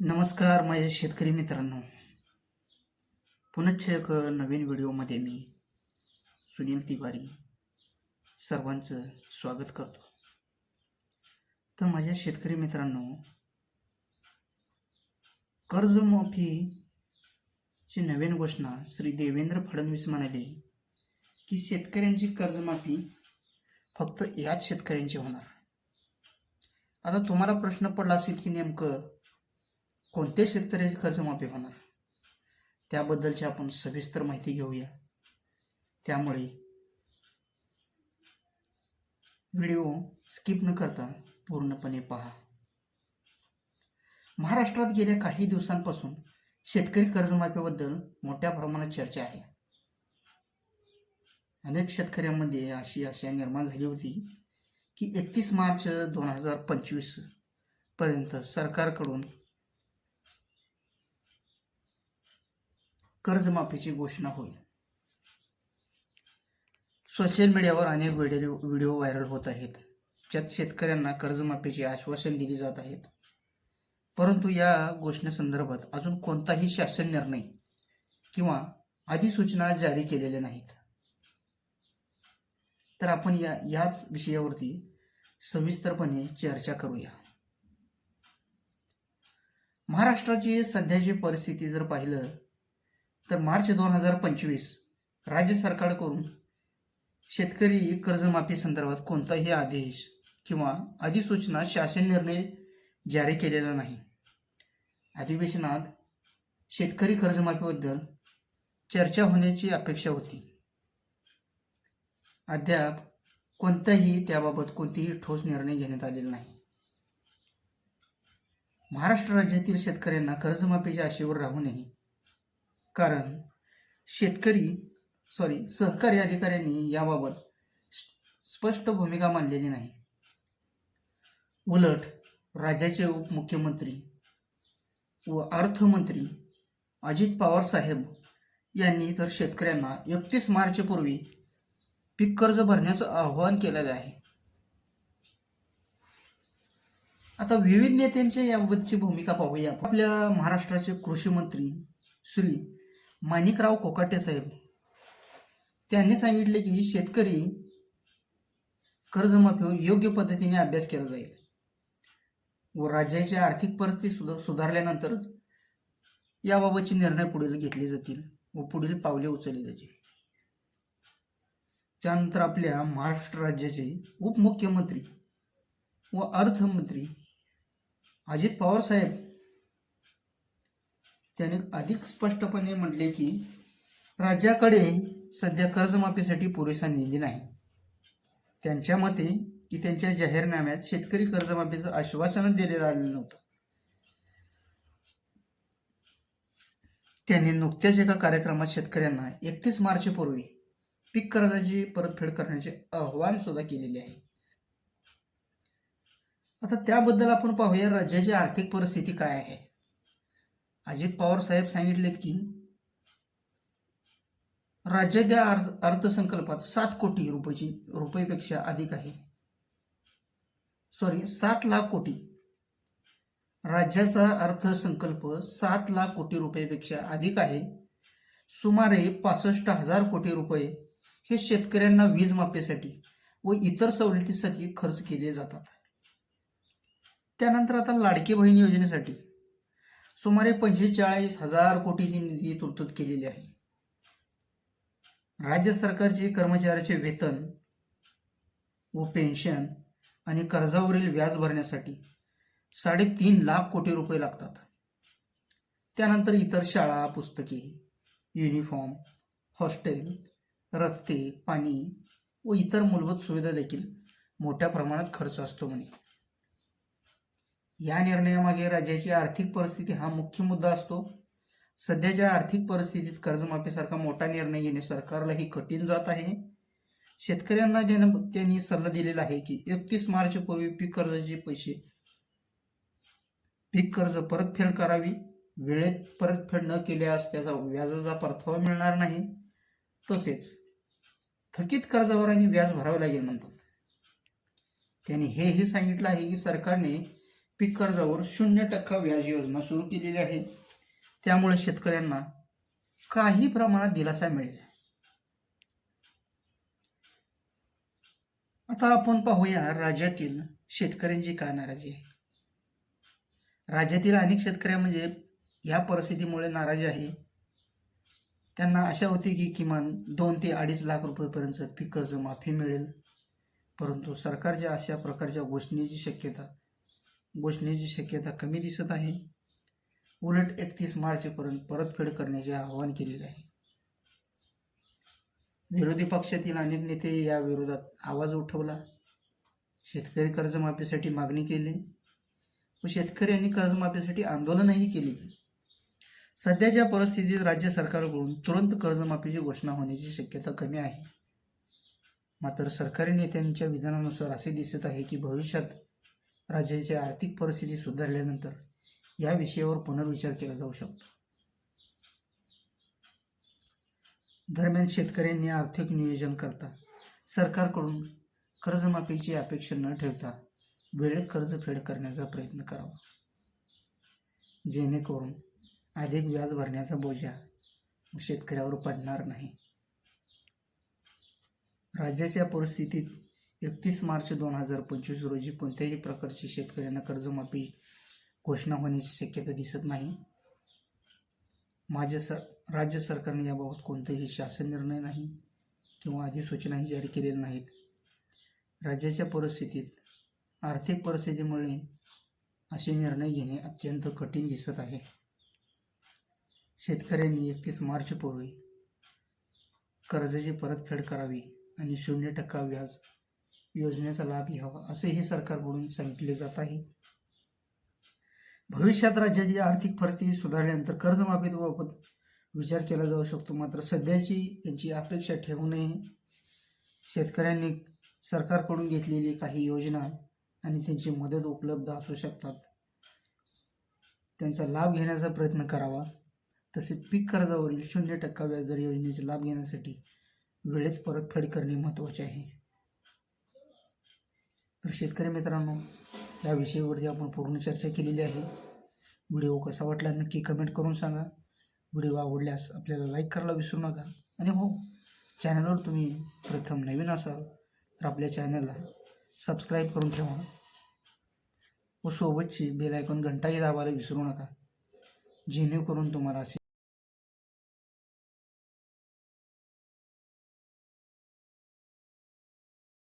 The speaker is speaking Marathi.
नमस्कार माझ्या शेतकरी मित्रांनो. पुनश्च एक नवीन व्हिडिओमध्ये मी सुनील तिवारी सर्वांचं स्वागत करतो. तर माझ्या शेतकरी मित्रांनो कर्जमाफीची नवीन घोषणा श्री देवेंद्र फडणवीस म्हणाले की शेतकऱ्यांची कर्जमाफी फक्त याच शेतकऱ्यांची होणार. आता तुम्हाला प्रश्न पडला असेल की नेमकं कोणत्या शेतकऱ्याची कर्जमाफी होणार? त्याबद्दलची आपण सविस्तर माहिती घेऊया. त्यामुळे व्हिडिओ स्किप न करता पूर्णपणे पहा. महाराष्ट्रात गेल्या काही दिवसांपासून शेतकरी कर्जमाफीबद्दल मोठ्या प्रमाणात चर्चा आहे. अनेक शेतकऱ्यांमध्ये अशी आशा निर्माण झाली होती की एकतीस मार्च दोन हजार पंचवीसपर्यंत सरकारकडून कर्जमाफीची घोषणा होईल. सोशल मीडियावर अनेक व्हिडिओ व्हिडिओ व्हायरल होत आहेत. ज्यात शेतकऱ्यांना कर्जमाफीचे आश्वासन दिले जात आहेत. परंतु या घोषणेसंदर्भात अजून कोणताही शासन निर्णय किंवा अधिसूचना जारी केलेल्या नाहीत. तर आपण या याच विषयावरती सविस्तरपणे चर्चा करूया. महाराष्ट्राची सध्याची परिस्थिती जर पाहिलं तर मार्च दोन हजार पंचवीस राज्य सरकारकडून शेतकरी कर्जमाफी संदर्भात कोणताही आदेश किंवा अधिसूचना शासन निर्णय जारी केलेला नाही. अधिवेशनात शेतकरी कर्जमाफीबद्दल चर्चा होण्याची अपेक्षा होती. अद्याप कोणताही त्याबाबत कोणतीही ठोस निर्णय घेण्यात आलेला नाही. महाराष्ट्र राज्यातील शेतकऱ्यांना कर्जमाफीच्या आशेवर राहू नये. कारण शेतकरी सॉरी सहकारी अधिकाऱ्यांनी याबाबत स्पष्ट भूमिका मांडलेली नाही. उलट राज्याचे उपमुख्यमंत्री व अर्थमंत्री अजित पवार साहेब यांनी तर शेतकऱ्यांना एकतीस मार्चपूर्वी पीक कर्ज भरण्याचं आवाहन केलेलं आहे. आता विविध नेत्यांच्या याबाबतची भूमिका पाहूया. आपल्या महाराष्ट्राचे कृषी मंत्री श्री माणिकराव कोकाटे साहेब. त्यांनी सांगितले की शेतकरी कर्जमाफीवर योग्य पद्धतीने अभ्यास केला जाईल. व राज्याची आर्थिक परिस्थिती सुधा सुधारल्यानंतरच याबाबतचे निर्णय पुढील घेतले जातील व पुढील पावले उचलली जातील. त्यानंतर आपल्या महाराष्ट्र राज्याचे उपमुख्यमंत्री व अर्थमंत्री अजित पवार साहेब त्याने अधिक स्पष्टपणे म्हटले की राज्याकडे सध्या कर्जमाफीसाठी पुरेसा निधी नाही. त्यांच्या मते की त्यांच्या जाहीरनाम्यात शेतकरी कर्जमाफीचं आश्वासन दिलेलं आलेलं नव्हतं. त्यांनी नुकत्याच एका कार्यक्रमात शेतकऱ्यांना एकतीस मार्चपूर्वी पीक कर्जाची परतफेड करण्याचे आव्हान सुद्धा केलेले आहे. आता त्याबद्दल आपण पाहूया राज्याची आर्थिक परिस्थिती काय आहे. अजित पवार साहेब सांगितलेत की राज्याच्या अर्थ अर्थसंकल्पात सात कोटी रुपयाची रुपयेपेक्षा अधिक आहे. सॉरी सात लाख कोटी. राज्याचा अर्थसंकल्प सात लाख कोटी रुपयापेक्षा अधिक आहे. सुमारे पासष्ट हजार कोटी रुपये हे शेतकऱ्यांना वीज माफीसाठी व इतर सवलतीसाठी खर्च केले जातात. त्यानंतर आता लाडकी बहीण योजनेसाठी. सुमारे पंचेचाळीस हजार कोटीची निधी तरतूद केलेली आहे. राज्य सरकारचे कर्मचाऱ्याचे वेतन व पेन्शन आणि कर्जावरील व्याज भरण्यासाठी साडेतीन लाख कोटी रुपये लागतात. त्यानंतर इतर शाळा पुस्तके युनिफॉर्म हॉस्टेल रस्ते पाणी व इतर मूलभूत सुविधा देखील मोठ्या प्रमाणात खर्च असतो म्हणे. या निर्णयामागे राज्याची आर्थिक परिस्थिती हा मुख्य मुद्दा असतो. सध्याच्या आर्थिक परिस्थितीत कर्जमाफीसारखा मोठा निर्णय घेणे सरकारलाही कठीण जात आहे. शेतकऱ्यांना त्यांनी सल्ला दिलेला आहे की एकतीस मार्चपूर्वी पीक कर्जाचे पैसे पीक कर्ज परतफेड करावी. वेळेत परतफेड न केल्यास त्याचा व्याजाचा परतावा मिळणार नाही. तसेच थकीत कर्जावर आणि व्याज भरावे लागेल म्हणतात. त्यांनी हेही सांगितलं आहे की सरकारने पीक कर्जावर शून्य टक्का व्याज योजना सुरू केलेली आहे. त्यामुळे शेतकऱ्यांना काही प्रमाणात दिलासा मिळेल. आता आपण पाहूया राज्यातील शेतकऱ्यांची काय नाराजी आहे. राज्यातील अनेक शेतकऱ्या म्हणजे या परिस्थितीमुळे नाराजी आहे. त्यांना आशा होती की किमान दोन ते अडीच लाख रुपयेपर्यंत पीक कर्ज माफी मिळेल. परंतु सरकारच्या अशा प्रकारच्या घोषणेची शक्यता घोषणेची शक्यता कमी दिसत आहे. उलट एकतीस मार्चपर्यंत परतफेड करण्याचे आवाहन केलेले आहे. विरोधी पक्षातील अनेक नेते या विरोधात आवाज उठवला. शेतकरी कर्जमाफीसाठी मागणी केली. व शेतकऱ्यांनी कर्जमाफीसाठी आंदोलनही केली. सध्याच्या परिस्थितीत राज्य सरकारकडून तुरंत कर्जमाफीची घोषणा होण्याची शक्यता कमी आहे. मात्र सरकारी नेत्यांच्या विधानानुसार असे दिसत आहे की भविष्यात राज्याची आर्थिक परिस्थिती सुधारल्यानंतर या विषयावर पुनर्विचार केला जाऊ शकतो. दरम्यान शेतकऱ्यांनी आर्थिक नियोजन करता सरकारकडून कर्जमाफीची अपेक्षा न ठेवता वेळेत कर्जफेड करण्याचा प्रयत्न करावा. जेणेकरून अधिक व्याज भरण्याचा बोजा शेतकऱ्यावर पडणार नाही. राज्याच्या परिस्थितीत एकतीस मार्च दोन हजार पंचवीस रोजी कोणत्याही प्रकारची शेतकऱ्यांना कर्जमाफी घोषणा होण्याची शक्यता दिसत नाही. माझ्या सर राज्य सरकारने याबाबत कोणतेही शासन निर्णय नाही किंवा अधिसूचनाही जारी केलेल्या नाहीत. राज्याच्या परिस्थितीत आर्थिक परिस्थितीमुळे असे निर्णय घेणे अत्यंत कठीण दिसत आहे. शेतकऱ्यांनी एकतीस मार्चपूर्वी कर्जाची परतफेड करावी आणि शून्य टक्का व्याज योजनेचा लाभ घ्यावा असेही सरकारकडून सांगितले जात आहे. भविष्यात राज्याची आर्थिक परिस्थिती सुधारल्यानंतर कर्जमाफीबाबत विचार केला जाऊ शकतो मात्र सध्याची त्यांची अपेक्षा ठेवू नये. शेतकऱ्यांनी सरकारकडून घेतलेली काही योजना आणि त्यांची मदत उपलब्ध असू शकतात. त्यांचा लाभ घेण्याचा प्रयत्न करावा. तसेच पीक कर्जावरील शून्य टक्का व्याजदर योजनेचा लाभ घेण्यासाठी वेळेत परतफेड करणे महत्त्वाचे आहे. तर शेतकरी मित्रांनो या विषयावरती आपण पूर्ण चर्चा केलेली आहे. व्हिडिओ कसा वाटला नक्की कमेंट करून सांगा. व्हिडिओ आवडल्यास आपल्याला लाईक करायला विसरू नका. आणि हो चॅनलवर तुम्ही प्रथम नवीन असाल तर आपल्या चॅनलला सबस्क्राईब करून ठेवा. व सोबतची बेल आयकॉन घंटाही दाबायला विसरू नका. जेणेकरून तुम्हाला असे